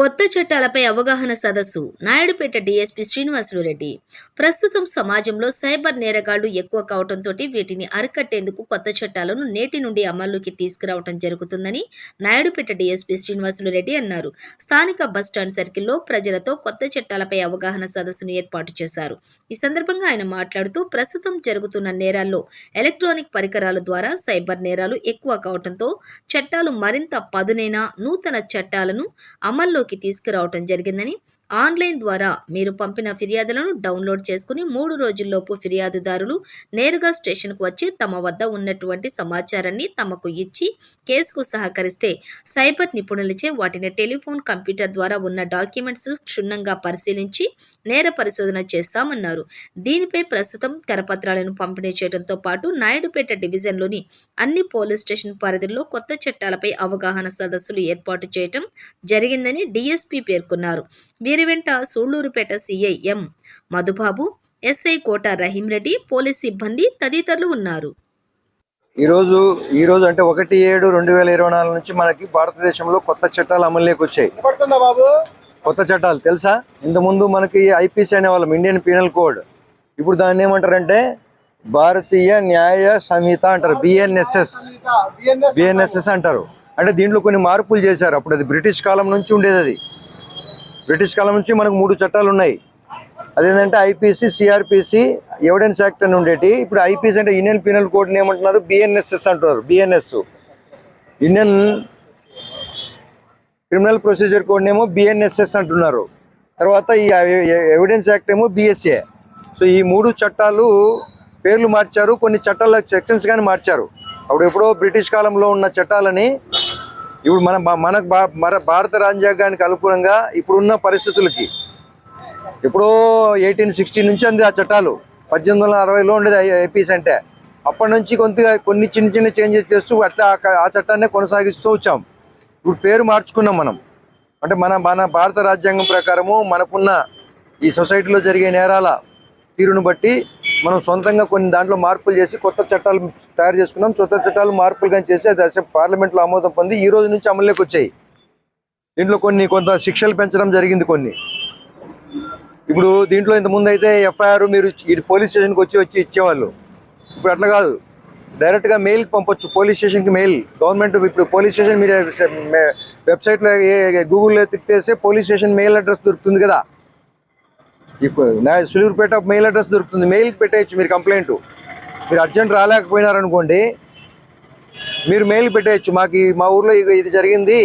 కొత్త చట్టాలపై అవగాహన సదస్సు. నాయుడుపేట డీఎస్పీ శ్రీనివాసులు రెడ్డి. ప్రస్తుతం సమాజంలో సైబర్ నేరగాళ్ళు ఎక్కువ కావడంతో వీటిని అరికట్టేందుకు కొత్త చట్టాలను నేటి నుండి అమల్లోకి తీసుకురావడం జరుగుతుందని నాయుడుపేట డీఎస్పీ శ్రీనివాసులు రెడ్డి అన్నారు. స్థానిక బస్టాండ్ సర్కిల్లో ప్రజలతో కొత్త చట్టాలపై అవగాహన సదస్సును ఏర్పాటు చేశారు. ఈ సందర్భంగా ఆయన మాట్లాడుతూ ప్రస్తుతం జరుగుతున్న నేరాల్లో ఎలక్ట్రానిక్ పరికరాల ద్వారా సైబర్ నేరాలు ఎక్కువ కావడంతో చట్టాలు మరింత పదునైన నూతన చట్టాలను అమల్లోకి తీసుకురావటం జరిగిందని ఆన్లైన్ ద్వారా మీరు పంపిన ఫిర్యాదులను డౌన్లోడ్ చేసుకుని మూడు రోజుల్లోపు ఫిర్యాదుదారులు నేరుగా స్టేషన్కు వచ్చి తమ వద్ద ఉన్నటువంటి సమాచారాన్ని తమకు ఇచ్చి కేసుకు సహకరిస్తే సైబర్ నిపుణులచే వాటిని టెలిఫోన్ కంప్యూటర్ ద్వారా ఉన్న డాక్యుమెంట్స్ క్షుణ్ణంగా పరిశీలించి నేర పరిశోధన చేస్తామన్నారు. దీనిపై ప్రస్తుతం కరపత్రాలను పంపిణీ చేయడంతో పాటు నాయుడుపేట డివిజన్లోని అన్ని పోలీస్ స్టేషన్ పరిధిలో కొత్త చట్టాలపై అవగాహన సదస్సులు ఏర్పాటు చేయటం జరిగిందని డీఎస్పీ పేర్కొన్నారు. వీరి వెంట Sullurpeta CI M Madhubabu SI Kota Rahim Reddy police సిబ్బంది తదితరులు ఉన్నారు. ఈరోజు ఈ రోజు అంటే ఒకటి ఏడు రెండు వేల ఇరవై నాలుగు నుంచి మనకి భారతదేశంలో కొత్త చట్టాలు అమలులోకి వచ్చాయి. కొత్త చట్టాలు తెలుసా? ఇంతకుముందు మనకి ఐపీసీ అనేవాళ్ళం ఇండియన్ పీనల్ కోడ్. ఇప్పుడు దాన్ని ఏమంటారంటే భారతీయ న్యాయ సంహిత అంటారు బిఎన్ఎస్ఎస్ బిఎన్ఎస్ బిఎన్ఎస్ఎస్ అంటారు. అంటే దీంట్లో కొన్ని మార్పులు చేశారు. అప్పుడు అది బ్రిటిష్ కాలం నుంచి ఉండేది అది. బ్రిటిష్ కాలం నుంచి మనకు మూడు చట్టాలు ఉన్నాయి. అదేంటంటే ఐపీసీ సిఆర్పిసి ఎవిడెన్స్ యాక్ట్ అని ఉండేటి. ఇప్పుడు ఐపీసీ అంటే ఇండియన్ పీనల్ కోడ్ ఏమంటున్నారు? బిఎన్ఎస్ఎస్ అంటున్నారు. BNS. Indian criminal procedure code ఏమో బిఎన్ఎస్ఎస్ అంటున్నారు. తర్వాత ఈ ఎవిడెన్స్ యాక్ట్ ఏమో బిఎస్ఏ. సో ఈ మూడు చట్టాలు పేర్లు మార్చారు. కొన్ని చట్టాల సెక్షన్స్ కానీ మార్చారు. అప్పుడు ఎప్పుడో బ్రిటిష్ కాలంలో ఉన్న చట్టాలని ఇప్పుడు మన మనకు మన భారత రాజ్యాంగానికి అనుగుణంగా ఇప్పుడున్న పరిస్థితులకి ఎప్పుడో ఎయిటీన్ సిక్స్టీ నుంచి అంది ఆ చట్టాలు. పద్దెనిమిది వందల అరవైలో ఉండేది ఐపీఎస్ అంటే. అప్పటి నుంచి కొంతగా కొన్ని చిన్న చిన్న చేంజెస్ చేస్తూ అట్లా ఆ చట్టాన్ని ఆ చట్టాన్నే కొనసాగిస్తూ వచ్చాం. ఇప్పుడు పేరు మార్చుకున్నాం మనం. అంటే మన మన భారత రాజ్యాంగం ప్రకారము మనకున్న ఈ సొసైటీలో జరిగే నేరాల తీరును బట్టి మనం సొంతంగా కొన్ని దాంట్లో మార్పులు చేసి కొత్త చట్టాలు తయారు చేసుకున్నాం. కొత్త చట్టాలు మార్పులు కానీ చేసి అది అసలు పార్లమెంట్లో ఆమోదం పొంది ఈ రోజు నుంచి అమల్లోకి వచ్చాయి. దీంట్లో కొన్ని కొంత శిక్షలు పెంచడం జరిగింది కొన్ని. ఇప్పుడు దీంట్లో ఇంతకుముందు అయితే ఎఫ్ఐఆర్ మీరు ఇటు పోలీస్ స్టేషన్కి వచ్చి వచ్చి ఇచ్చేవాళ్ళు. ఇప్పుడు అట్లా కాదు. డైరెక్ట్గా మెయిల్ పంపొచ్చు. పోలీస్ స్టేషన్కి మెయిల్. గవర్నమెంట్ ఇప్పుడు పోలీస్ స్టేషన్ మీరు వెబ్సైట్లో గూగుల్లో తిప్పేస్తే పోలీస్ స్టేషన్ మెయిల్ అడ్రస్ దొరుకుతుంది కదా. నా సులూరుపేట మెయిల్ అడ్రస్ దొరుకుతుంది. మెయిల్కి పెట్టేయచ్చు మీరు కంప్లైంట్. మీరు అర్జెంట్ రాలేకపోయినారనుకోండి మీరు మెయిల్ పెట్టేయచ్చు. మాకు మా ఊర్లో ఇది జరిగింది.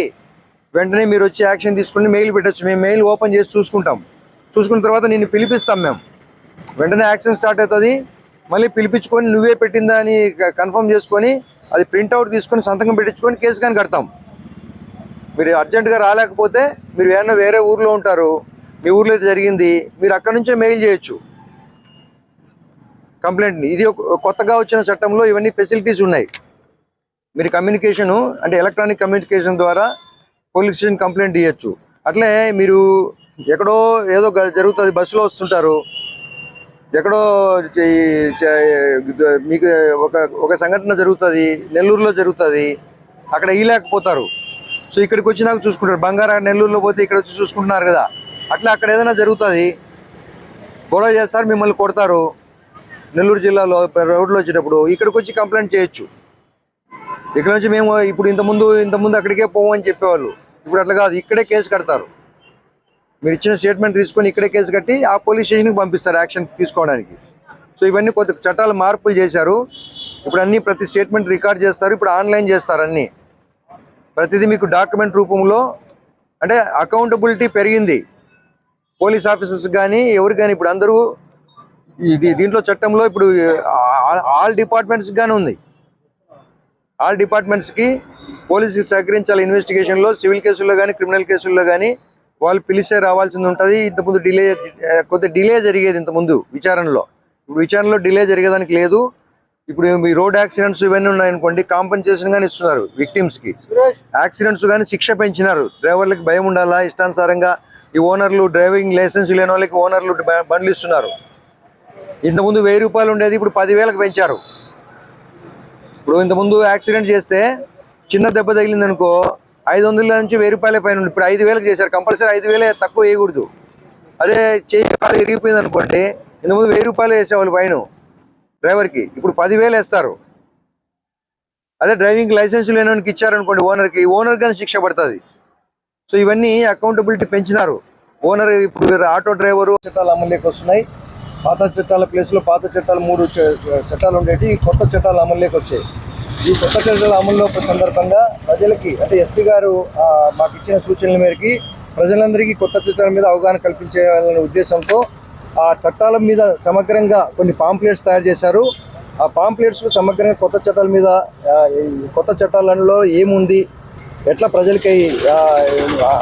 వెంటనే మీరు వచ్చి యాక్షన్ తీసుకుని మెయిల్ పెట్టచ్చు. మేము మెయిల్ ఓపెన్ చేసి చూసుకుంటాం. చూసుకున్న తర్వాత నిన్ను పిలిపిస్తాం మేము. వెంటనే యాక్షన్ స్టార్ట్ అవుతుంది. మళ్ళీ పిలిపించుకొని నువ్వే పెట్టిందా అని కన్ఫర్మ్ చేసుకొని అది ప్రింట్అవుట్ తీసుకొని సంతకం పెట్టించుకొని కేసు కానీ కడతాం. మీరు అర్జెంటుగా రాలేకపోతే మీరు ఏమన్నా వేరే ఊర్లో ఉంటారు మీ ఊర్లో అయితే జరిగింది మీరు అక్కడ నుంచే మెయిల్ చేయొచ్చు. కంప్లైంట్ని ఇది ఒక కొత్తగా వచ్చిన చట్టంలో ఇవన్నీ ఫెసిలిటీస్ ఉన్నాయి. మీరు కమ్యూనికేషను అంటే ఎలక్ట్రానిక్ కమ్యూనికేషన్ ద్వారా పోలీస్ స్టేషన్ కంప్లైంట్ ఇవ్వచ్చు అట్లే మీరు ఎక్కడో ఏదో జరుగుతుంది బస్సులో వస్తుంటారు. ఎక్కడో మీకు ఒక ఒక సంఘటన జరుగుతుంది నెల్లూరులో జరుగుతుంది అక్కడ ఇయలేకపోతారు సో ఇక్కడికి వచ్చినాక చూసుకుంటారు. బంగారా నెల్లూరులో పోతే ఇక్కడ వచ్చి చూసుకుంటున్నారు కదా. అట్లా అక్కడ ఏదైనా జరుగుతుంది గొడవ చేస్తారు మిమ్మల్ని కొడతారు. నెల్లూరు జిల్లాలో రోడ్లో వచ్చేటప్పుడు ఇక్కడికి వచ్చి కంప్లైంట్ చేయొచ్చు. ఇక్కడ నుంచి మేము ఇప్పుడు ఇంతకుముందు ఇంతకుముందు అక్కడికే పోమని చెప్పేవాళ్ళు. ఇప్పుడు అట్లా కాదు ఇక్కడే కేసు కడతారు. మీరు ఇచ్చిన స్టేట్మెంట్ తీసుకొని ఇక్కడే కేసు కట్టి ఆ పోలీస్ స్టేషన్కి పంపిస్తారు యాక్షన్ తీసుకోవడానికి. సో ఇవన్నీ కొత్త చట్టాలు మార్పులు చేశారు. ఇప్పుడు అన్నీ ప్రతి స్టేట్మెంట్ రికార్డ్ చేస్తారు ఇప్పుడు ఆన్లైన్ చేస్తారు అన్నీ. ప్రతిదీ మీకు డాక్యుమెంట్ రూపంలో అంటే అకౌంటబిలిటీ పెరిగింది. పోలీస్ ఆఫీసర్స్ కానీ ఎవరు కానీ ఇప్పుడు అందరూ ఇది దీంట్లో చట్టంలో ఇప్పుడు ఆల్ డిపార్ట్మెంట్స్ కానీ ఉంది. ఆల్ డిపార్ట్మెంట్స్కి పోలీసుకి సహకరించాలి ఇన్వెస్టిగేషన్లో సివిల్ కేసుల్లో కానీ క్రిమినల్ కేసుల్లో కానీ వాళ్ళు పిలిస్తే రావాల్సింది ఉంటుంది. ఇంతకుముందు డిలే కొద్దిగా డిలే జరిగేది ఇంతకుముందు విచారణలో. ఇప్పుడు విచారణలో డిలే జరిగేదానికి లేదు. ఇప్పుడు ఈ రోడ్ యాక్సిడెంట్స్ ఇవన్నీ ఉన్నాయనుకోండి కాంపన్సేషన్ కానీ ఇస్తున్నారు విక్టిమ్స్కి యాక్సిడెంట్స్ కానీ శిక్ష పెంచినారు. డ్రైవర్లకి భయం ఉండాలా ఇష్టానుసారంగా ఈ ఓనర్లు డ్రైవింగ్ లైసెన్స్ లేని వాళ్ళకి ఓనర్లు బండ్లు ఇస్తున్నారు. ఇంతకుముందు వెయ్యి రూపాయలు ఉండేది ఇప్పుడు పదివేలకు పెంచారు. ఇప్పుడు ఇంతకుముందు యాక్సిడెంట్ చేస్తే చిన్న దెబ్బ తగిలింది అనుకో ఐదు వందల నుంచి వెయ్యి రూపాయల పైన ఉండి ఇప్పుడు ఐదు వేలకు చేశారు. కంపల్సరీ ఐదు వేలే తక్కువ వేయకూడదు. అదే చేయి కాలు ఇరిగిపోయింది అనుకోండి ఇంతకుముందు వెయ్యి రూపాయలు వేసేవాళ్ళు పైన డ్రైవర్కి ఇప్పుడు పదివేలు వేస్తారు. అదే డ్రైవింగ్ లైసెన్స్ లేనోనికి ఇచ్చారనుకోండి ఓనర్కి ఓనర్ కానీ శిక్ష పడుతుంది. సో ఇవన్నీ అకౌంటబిలిటీ పెంచినారు. ఓనర్ ఇప్పుడు ఆటో డ్రైవరు చట్టాలు అమలులోకి వస్తున్నాయి. పాత చట్టాల ప్లేస్లో పాత చట్టాలు మూడు చట్టాలు ఉండేవి కొత్త చట్టాలు అమలులోకి వచ్చాయి. ఈ కొత్త చట్టాల అమల్లో సందర్భంగా ప్రజలకి అంటే ఎస్పీ గారు మాకు ఇచ్చిన సూచనల మేరకి ప్రజలందరికీ కొత్త చట్టాల మీద అవగాహన కల్పించాలనే ఉద్దేశంతో ఆ చట్టాల మీద సమగ్రంగా కొన్ని పాంప్లెట్స్ తయారు చేశారు. ఆ పాంప్లెట్స్లో సమగ్రంగా కొత్త చట్టాల మీద ఈ కొత్త చట్టాలలో ఏముంది ఎట్లా ప్రజలకి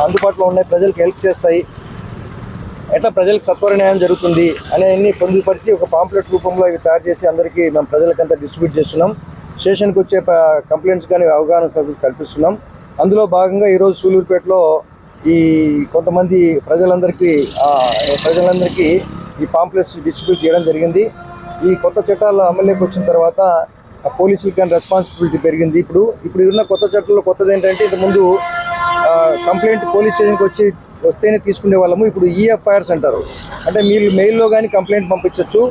అందుబాటులో ఉన్నాయి ప్రజలకు హెల్ప్ చేస్తాయి? ఎట్లా ప్రజలకు సత్వర న్యాయం జరుగుతుంది? అనేవన్నీ పొందుపరిచి ఒక పాంప్లెట్ రూపంలో ఇవి తయారు చేసి అందరికీ మేము ప్రజలకంతా డిస్ట్రిబ్యూట్ చేస్తున్నాం. స్టేషన్కి వచ్చే కంప్లైంట్స్ కానీ అవగాహన కల్పిస్తున్నాం. అందులో భాగంగా ఈరోజు సూలూరుపేటలో ఈ కొంతమంది ప్రజలందరికీ ప్రజలందరికీ ఈ పాంప్లెట్స్ డిస్ట్రిబ్యూట్ చేయడం జరిగింది. ఈ కొత్త చట్టాలు అమల్లోకి వచ్చిన తర్వాత పోలీసులకి కానీ రెస్పాన్సిబిలిటీ పెరిగింది. ఇప్పుడు ఇప్పుడు ఉన్న కొత్త చట్టంలో కొత్తది ఏంటంటే ఇంతకుముందు కంప్లైంట్ పోలీస్ స్టేషన్కి వచ్చి వస్తేనే తీసుకునే వాళ్ళము. ఇప్పుడు ఈఎఫ్ఐఆర్స్ అంటారు. అంటే మీరు మెయిల్లో కానీ కంప్లైంట్ పంపించవచ్చు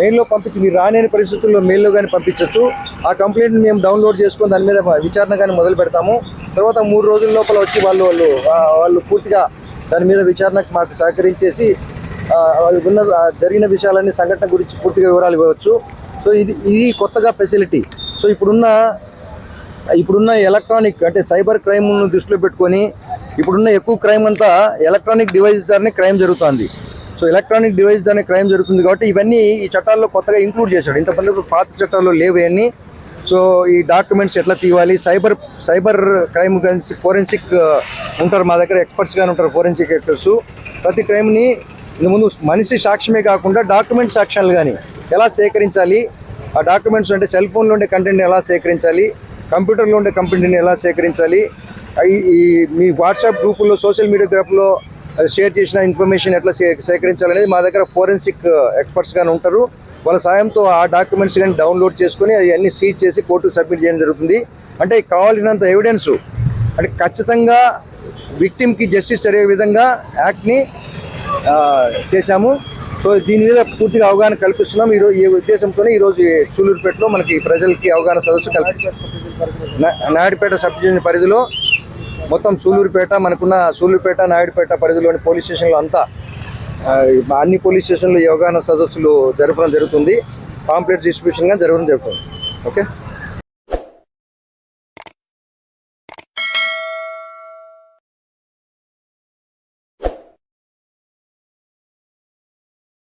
మెయిల్లో పంపించి మీరు రాలేని పరిస్థితుల్లో మెయిల్లో కానీ పంపించవచ్చు ఆ కంప్లైంట్ మేము డౌన్లోడ్ చేసుకొని దాని మీద విచారణ కానీ మొదలు పెడతాము. తర్వాత మూడు రోజుల లోపల వచ్చి వాళ్ళు వాళ్ళు వాళ్ళు పూర్తిగా దాని మీద విచారణకు మాకు సహకరించేసి ఉన్న జరిగిన విషయాలన్నీ సంఘటన గురించి పూర్తిగా వివరాలు ఇవ్వచ్చు. సో ఇది ఇది కొత్తగా ఫెసిలిటీ సో ఇప్పుడున్న ఇప్పుడున్న ఎలక్ట్రానిక్ అంటే సైబర్ క్రైమ్ను దృష్టిలో పెట్టుకొని ఇప్పుడున్న ఎక్కువ క్రైమ్ అంతా ఎలక్ట్రానిక్ డివైస్ ద్వారానే క్రైమ్ జరుగుతుంది. సో ఎలక్ట్రానిక్ డివైస్ ద్వారానే క్రైమ్ జరుగుతుంది కాబట్టి ఇవన్నీ ఈ చట్టాల్లో కొత్తగా ఇంక్లూడ్ చేశాడు. ఇంతమంది పాత చట్టాల్లో లేవు ఇవన్నీ. సో ఈ డాక్యుమెంట్స్ ఎట్లా తీయాలి? సైబర్ సైబర్ క్రైమ్ గురించి ఫోరెన్సిక్ ఉంటారు మా దగ్గర ఎక్స్పర్ట్స్ కానీ ఉంటారు ఫోరెన్సిక్ ఎక్స్పర్ట్స్ ప్రతి క్రైమ్ని ఇంతకుముందు మనిషి సాక్ష్యమే కాకుండా డాక్యుమెంట్ సాక్ష్యాలు కానీ ఎలా సేకరించాలి? ఆ డాక్యుమెంట్స్ అంటే సెల్ ఫోన్లో ఉండే కంటెంట్ని ఎలా సేకరించాలి? కంప్యూటర్లో ఉండే కంటెంట్ని ఎలా సేకరించాలి? ఈ మీ వాట్సాప్ గ్రూపుల్లో సోషల్ మీడియా గ్రూప్లో షేర్ చేసిన ఇన్ఫర్మేషన్ ఎట్లా సే సేకరించాలనేది మా దగ్గర ఫోరెన్సిక్ ఎక్స్పర్ట్స్ కానీ ఉంటారు. వాళ్ళ సాయంతో ఆ డాక్యుమెంట్స్ కానీ డౌన్లోడ్ చేసుకొని అవన్నీ సీజ్ చేసి కోర్టుకు సబ్మిట్ చేయడం జరుగుతుంది. అంటే కావాల్సినంత ఎవిడెన్స్. అంటే ఖచ్చితంగా విక్టిమ్కి జస్టిస్ జరిగే విధంగా యాక్ట్ని చేశాము. సో దీని మీద పూర్తిగా అవగాహన కల్పిస్తున్నాం. ఈరోజు ఈ ఉద్దేశంతో ఈరోజు చూలూరుపేటలో మనకి ప్రజలకి అవగాహన సదస్సు కల్పించాం నాయుడుపేట సబ్ డివిజన్ పరిధిలో మొత్తం సూలూరుపేట మనకున్న సూలూరుపేట నాయుడుపేట పరిధిలోని పోలీస్ స్టేషన్లు అంతా అన్ని పోలీస్ స్టేషన్లు ఈ అవగాహన సదస్సులు జరపడం జరుగుతుంది. పాంప్లెట్ డిస్ట్రిబ్యూషన్గా జరగడం జరుగుతుంది. ఓకే